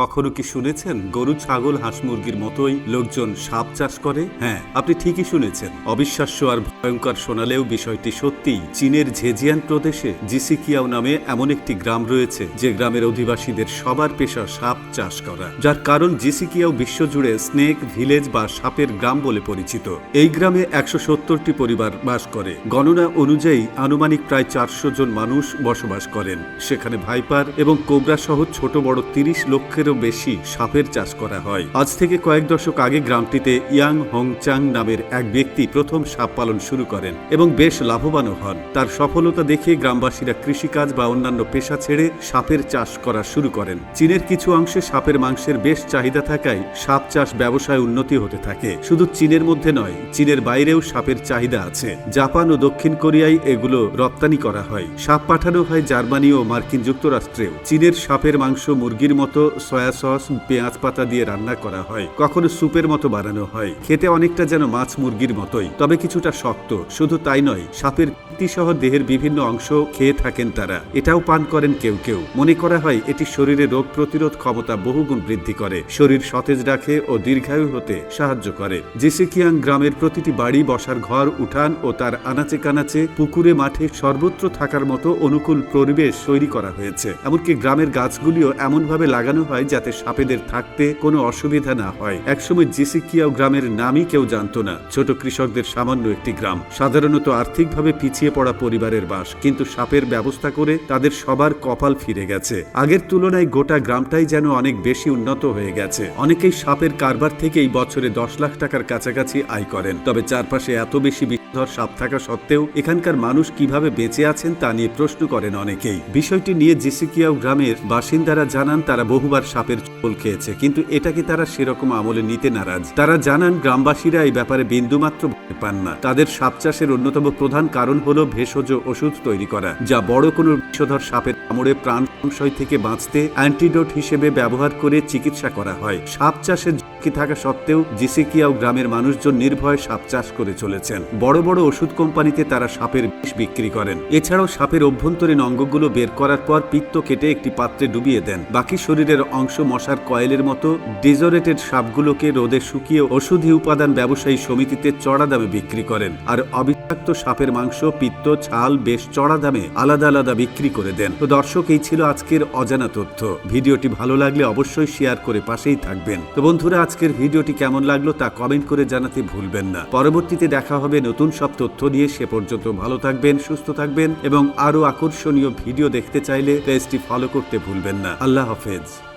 কখনো কি শুনেছেন? গরু, ছাগল, হাঁস মুরগির মতোই লোকজন সাপ চাষ করে? হ্যাঁ আপনি ঠিকই শুনেছেন। অবিশ্বাস্য আর ভয়ঙ্কর শোনালেও বিষয়টি সত্যিই চীনের ঝেজিয়ান প্রদেশে জিসিকিয়াও নামে এমন একটি গ্রাম রয়েছে, যে গ্রামের অধিবাসীদের সবার পেশা সাপ চাষ করা। যার কারণ জিসিকিয়াও বিশ্বজুড়ে স্নেক, ভিলেজ বা সাপের গ্রাম বলে পরিচিত। এই গ্রামে একশো সত্তরটি পরিবার বাস করে। গণনা অনুযায়ী আনুমানিক প্রায় চারশো জন মানুষ বসবাস করেন। সেখানে ভাইপার এবং কোবরা সহ ছোট বড় তিরিশ লক্ষেরও বেশি সাপের চাষ করা হয়। আজ থেকে কয়েক দশক আগে গ্রামটিতে ইয়াং হংচাং নামের এক ব্যক্তি প্রথম সাপ পালন শুরু করেন এবং বেশ লাভবানও হন। তার সফলতা দেখে গ্রামবাসীরা কৃষিকাজ বা অন্যান্য পেশা ছেড়ে সাপের চাষ করা শুরু করেন। চীনের কিছু অংশে সাপের মাংসের বেশ চাহিদা থাকায় সাপ চাষ ব্যবসায় উন্নতি হতে থাকে। শুধু চীনের মধ্যে নয়, চীনের বাইরেও সাপের চাহিদা আছে। জাপান ও দক্ষিণ কোরিয়ায় এগুলো রপ্তানি করা হয়। সাপ পাঠানো হয় জার্মানি ও মার্কিন যুক্তরাষ্ট্রেও। চীনের সাপের মাংস মুরগির মতো সয়া সস, পেঁয়াজ পাতা দিয়ে রান্না করা হয়। কখনো স্যুপের মতো বানানো হয়। খেতে অনেকটা যেন মাছ মুরগির মতোই। তবে কিছুটা শক্ত। শুধু তাই নয়, সাপের সহ দেহের বিভিন্ন অংশ খেয়ে থাকেন তারা। এটাও পান করেন কেউ কেউ। মনে করা হয়, এটি শরীরে রোগ প্রতিরোধ ক্ষমতা বহুগুণ বৃদ্ধি করে। শরীর সতেজ রাখে ও দীর্ঘায়ু হতে সাহায্য করে। জেসিকিয়াং গ্রামের প্রতিটি বাড়ি, বসার ঘর, উঠান ও তার আনাচে কানাচে পুকুরে, মাঠে সর্বত্র থাকার মতো অনুকূল পরিবেশ তৈরি করা হয়েছে। এমনকি গ্রামের গাছগুলিও এমনভাবে লাগানো হয় যাতে সাপেদের থাকতে কোনো অসুবিধা না হয়। একসময় জেসিকিয়াও গ্রামের নামই কেউ জানতো না। ছোট কৃষকদের সামান্য একটি গ্রাম। সাধারণত আর্থিকভাবে পিছিয়ে পড়া পরিবারের বাস, কিন্তু সাপের ব্যবস্থা করে তাদের সবার কপাল ফিরে গেছে। আগের তুলনায় গোটা গ্রামটাই যেন অনেক বেশি উন্নত হয়ে গেছে। অনেকেই সাপের কারবার থেকেই বছরে দশ লাখ টাকার কাছাকাছি আয় করেন। তবে চারপাশে এত বেশি বিষধর সাপ থাকা সত্ত্বেও এখানকার মানুষ কীভাবে বেঁচে আছেন তা নিয়ে প্রশ্ন করেন অনেকেই। বিষয়টি নিয়ে জিসিকিয়াও গ্রামের বাসিন্দারা জানান তারা বহুবার সাপের চোল খেয়েছে, কিন্তু এটাকে তারা সেরকম আমলে নিতে নারাজ? তারা জানান, গ্রামবাসীরা এই ব্যাপারে বিন্দুমাত্র পান না। তাদের সাপ চাষের অন্যতম প্রধান কারণ হলো ভেষজ ওষুধ তৈরি করা, যা বড় কোনো বিষধর সাপের কামড়ে প্রাণ সংশয় থেকে বাঁচতে অ্যান্টিডোট হিসেবে ব্যবহার করে চিকিৎসা করা হয়। সাপ চাষের ঝুঁকি থাকা সত্ত্বেও জিসিকিয়াও গ্রামের মানুষজন নির্ভয়ে সাপ চাষ করে চলেছেন। বড় বড় বড় ওষুধ কোম্পানিতে তারা সাপের বিষ বিক্রি করেন। এছাড়াও সাপের অভ্যন্তরীণ অঙ্গগুলো বের করার পর পিত্ত কেটে একটি পাত্রে ডুবিয়ে দেন। বাকি শরীরের অংশ মশার কয়েলের মতো ডিজোরেটেড সাপগুলোকে রোদে শুকিয়ে ওষুধি উপাদান ব্যবসায়ী সমিতিতে চড়া দামে বিক্রি করেন। আর অবিষাক্ত সাপের মাংস, পিত্ত, ছাল, বেশ চড়া দামে আলাদা আলাদা বিক্রি করে দেন। তো দর্শক, এই ছিল আজকের অজানা তথ্য। ভিডিওটি ভালো লাগলে অবশ্যই শেয়ার করে পাশেই থাকবেন। তো বন্ধুরা, আজকের ভিডিওটি কেমন লাগল তা কমেন্ট করে জানাতে ভুলবেন না। পরবর্তীতে দেখা হবে নতুন সব তথ্য নিয়ে। সে পর্যন্ত ভালো থাকবেন, সুস্থ থাকবেন এবং আরও আকর্ষণীয় ভিডিও দেখতে চাইলে পেজটি ফলো করতে ভুলবেন না। আল্লাহ হাফেজ।